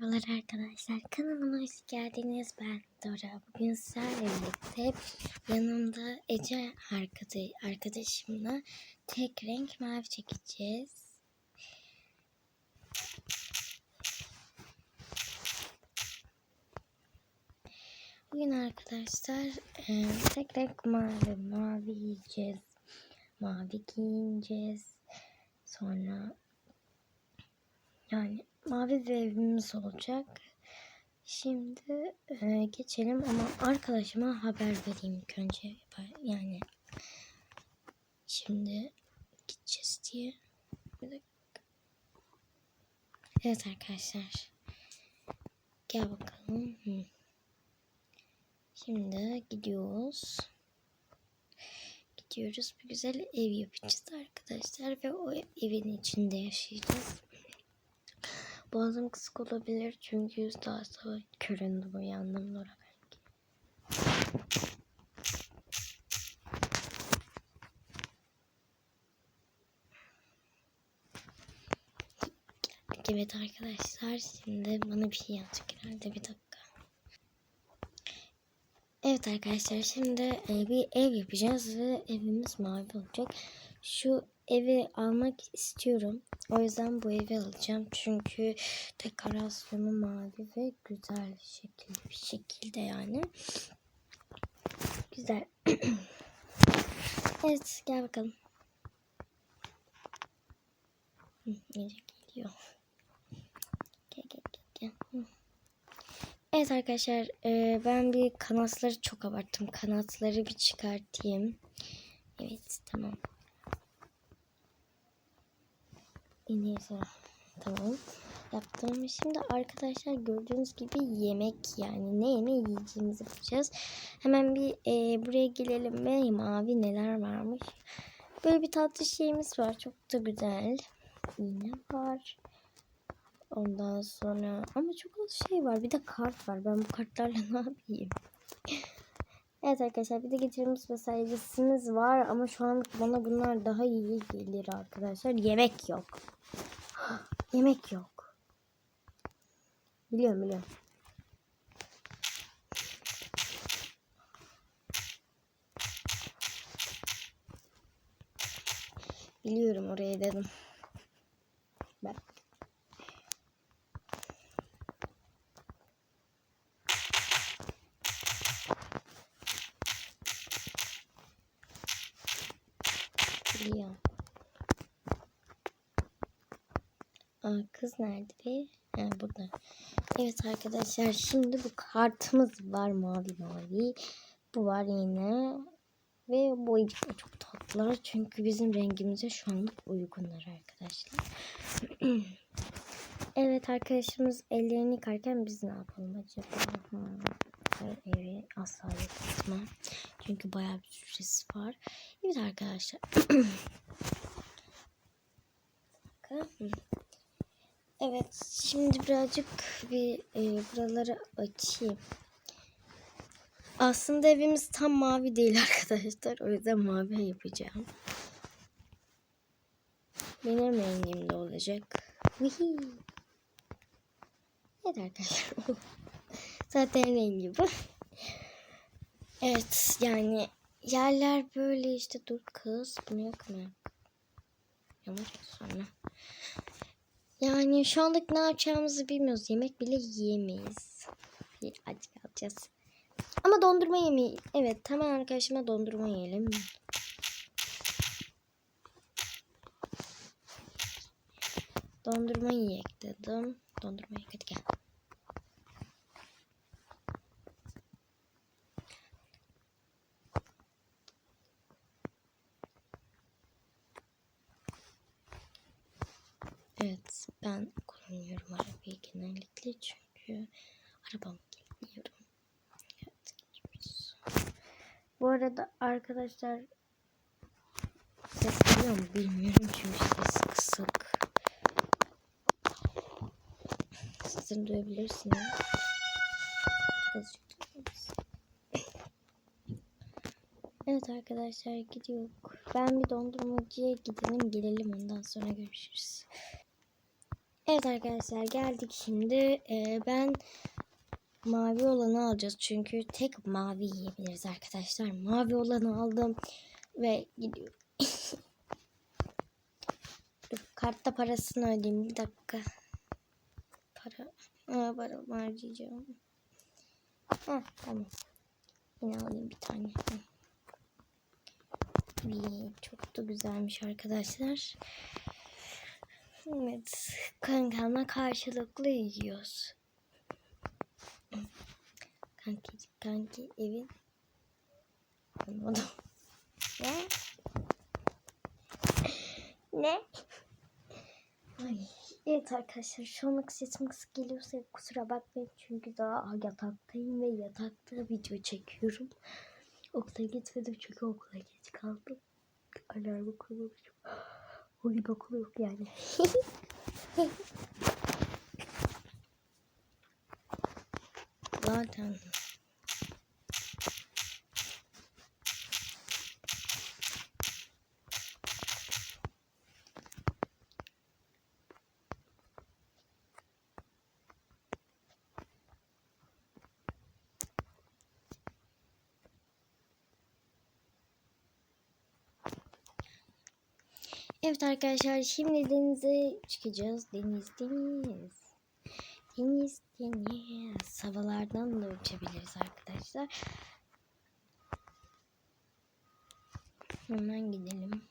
Merhabalar arkadaşlar. Kanalıma hoş geldiniz. Ben Dora. Bugün sizlerle birlikte yanımda Ece arkadaş, arkadaşımla tek renk mavi çekeceğiz. Bugün arkadaşlar e, tek renk mavi, mavi yiyeceğiz. Mavi giyineceğiz. Sonra yani mavi bir evimiz olacak. Şimdi e, geçelim ama arkadaşıma haber vereyim ilk önce. Yani şimdi gideceğiz diye. Bir dakika. Evet arkadaşlar. Gel bakalım. Şimdi gidiyoruz. Gidiyoruz. Bir güzel ev yapacağız arkadaşlar ve o evin içinde yaşayacağız. Boğazım kısık olabilir çünkü daha sabah köründüm uyandım Nora belki. Evet arkadaşlar şimdi bana bir şey yazacak herhalde bir dakika. Evet arkadaşlar şimdi e, bir ev yapacağız ve evimiz mavi olacak. Şu evi almak istiyorum. O yüzden bu evi alacağım. Çünkü dekorasyonu mavi ve güzel şekilde bir şekilde yani. Güzel. evet gel bakalım. Gece geliyor. Gel gel gel. gel. Evet arkadaşlar e, ben bir kanatları çok abarttım. Kanatları bir çıkartayım. Evet tamam. Neyse. Tamam. Yaptım. Şimdi arkadaşlar gördüğünüz gibi yemek yani ne yemeği yiyeceğimizi yapacağız. Hemen bir e, buraya gelelim ve mavi neler varmış. Böyle bir tatlı şeyimiz var. Çok da güzel. İğne var. Ondan sonra ama çok az şey var. Bir de kart var. Ben bu kartlarla ne yapayım? Evet arkadaşlar bir de getirimiz vesairesiniz var ama şu an bana bunlar daha iyi gelir arkadaşlar. Yemek yok. Yemek yok. Biliyorum biliyorum. Biliyorum oraya dedim. Ben. Biliyorum. Aa, kız nerede be? Ha, burada. Evet arkadaşlar şimdi bu kartımız var mavi mavi. Bu var yine. Ve bu oyuncaklar çok tatlılar. Çünkü bizim rengimize şu anlık uygunlar arkadaşlar. evet arkadaşımız ellerini yıkarken biz ne yapalım acaba? Hmm. Evi asla yıkatma. Çünkü bayağı bir süresi var. Evet arkadaşlar. Evet şimdi birazcık bir e, buraları açayım. Aslında evimiz tam mavi değil arkadaşlar. O yüzden mavi yapacağım. Benim rengimde olacak. Vihi. Evet arkadaşlar. Zaten rengi bu. Evet yani yerler böyle işte dur kız bunu yakma. Yamaç sonra. Yani şu anlık ne yapacağımızı bilmiyoruz. Yemek bile yiyemeyiz. Aç kalacağız. Ama dondurma yemeği. Evet tamam arkadaşıma dondurma yiyelim. Dondurma yiyek dedim. Dondurma yiyek hadi gel. Evet ben kullanıyorum arabayı genellikle çünkü arabam gitmiyorum. Evet gidiyoruz. Bu arada arkadaşlar ses geliyor mu bilmiyorum çünkü ses kısık. Sizin duyabilirsiniz. Evet arkadaşlar gidiyor. Ben bir dondurmacıya gidelim gelelim ondan sonra görüşürüz. Evet arkadaşlar geldik şimdi. Ee, ben mavi olanı alacağız. Çünkü tek mavi yiyebiliriz arkadaşlar. Mavi olanı aldım. Ve gidiyorum. Kartta parasını ödeyeyim. Bir dakika. Para. Aa, para harcayacağım. Ha, tamam. Yine alayım bir tane. İyi, çok da güzelmiş arkadaşlar. Evet. Kankamla karşılıklı yiyoruz. Kanki, kanki evin. Anladım. Ne? Ne? Ay, evet arkadaşlar şu anlık sesim kısık geliyorsa kusura bakmayın çünkü daha yataktayım ve yatakta video çekiyorum. Okula gitmedim çünkü okula geç kaldım. Alarmı kurmamışım. Gün okul yok yani. Zaten. Evet arkadaşlar şimdi denize çıkacağız. Deniz deniz. Deniz deniz. Havalardan da uçabiliriz arkadaşlar. Hemen gidelim.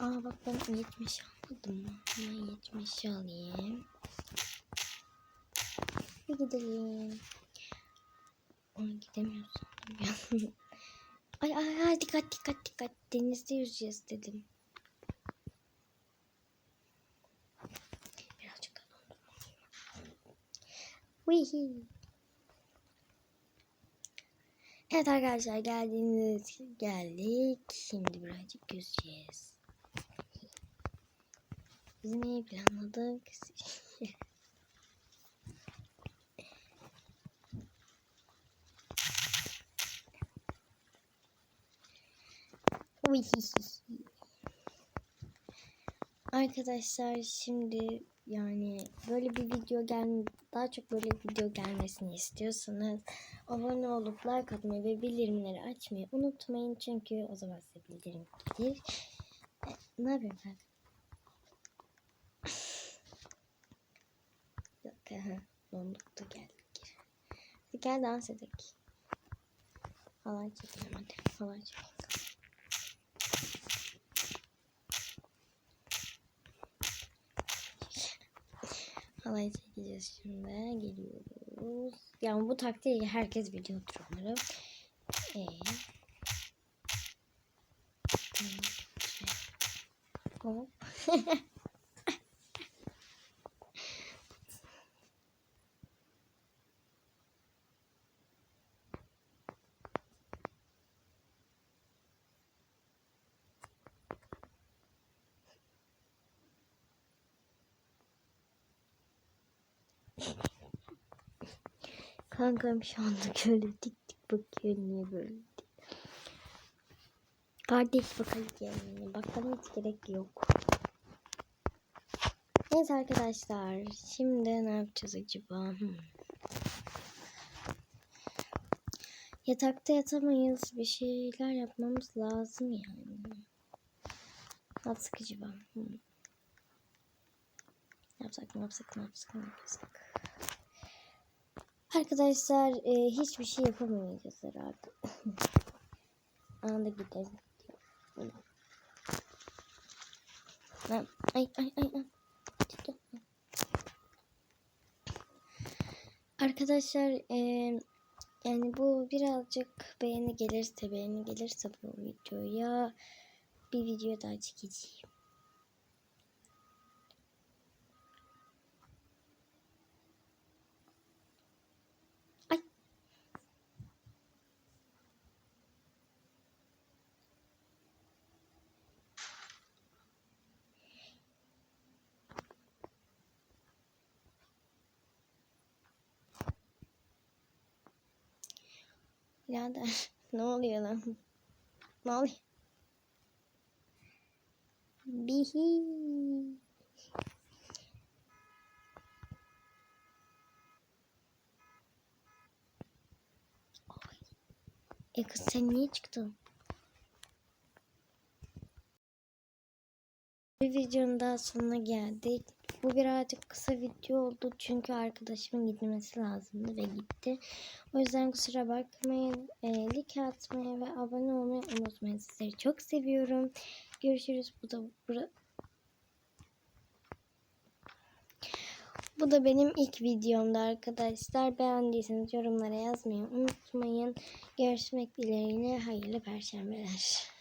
Aa bak ben 70 almadım. Ben 70 alayım. Bir gidelim. Ona ya. ay ay ay dikkat dikkat dikkat. Denizde yüzeceğiz dedim. Birazcık da dondurma. Evet arkadaşlar geldiğiniz geldik. Şimdi birazcık yüzeceğiz. Biz neyi planladık? Arkadaşlar şimdi yani böyle bir video gel daha çok böyle video gelmesini istiyorsanız abone olup like atmayı ve bildirimleri açmayı unutmayın çünkü o zaman size bildirim gelir. E, ne yapayım ben? Yok aha, donduk da geldik. Gel dans edelim. Halay çekelim hadi. Halay çekelim. Halay çekeceğiz şimdi. Geliyoruz. Yani bu taktiği herkes biliyordur umarım. Ee, Hop. Kankam şu anda şöyle dik dik bakıyor niye böyle Kardeş bakalım kendine. Bakmana hiç gerek yok. Neyse arkadaşlar. Şimdi ne yapacağız acaba? Hmm. Yatakta yatamayız. Bir şeyler yapmamız lazım yani. Yapsak acaba? Hmm. Yapsak, ne yapsak, ne yapsak, yapsak? Arkadaşlar e, hiçbir şey yapamayacağız herhalde. Anda gidelim. Ay ay ay ay. Arkadaşlar e, yani bu birazcık beğeni gelirse beğeni gelirse bu videoya bir video daha çekeceğim. Birader ne oluyor lan? Ne oluyor? Bihi. E kız sen niye çıktın? Bir videonun daha sonuna geldik. Bu birazcık kısa video oldu çünkü arkadaşımın gitmesi lazımdı ve gitti. O yüzden kusura bakmayın. E, like atmayı ve abone olmayı unutmayın. Sizleri çok seviyorum. Görüşürüz. Bu da bura... Bu da benim ilk videomda arkadaşlar. Beğendiyseniz yorumlara yazmayı unutmayın. Görüşmek dileğiyle hayırlı perşembeler.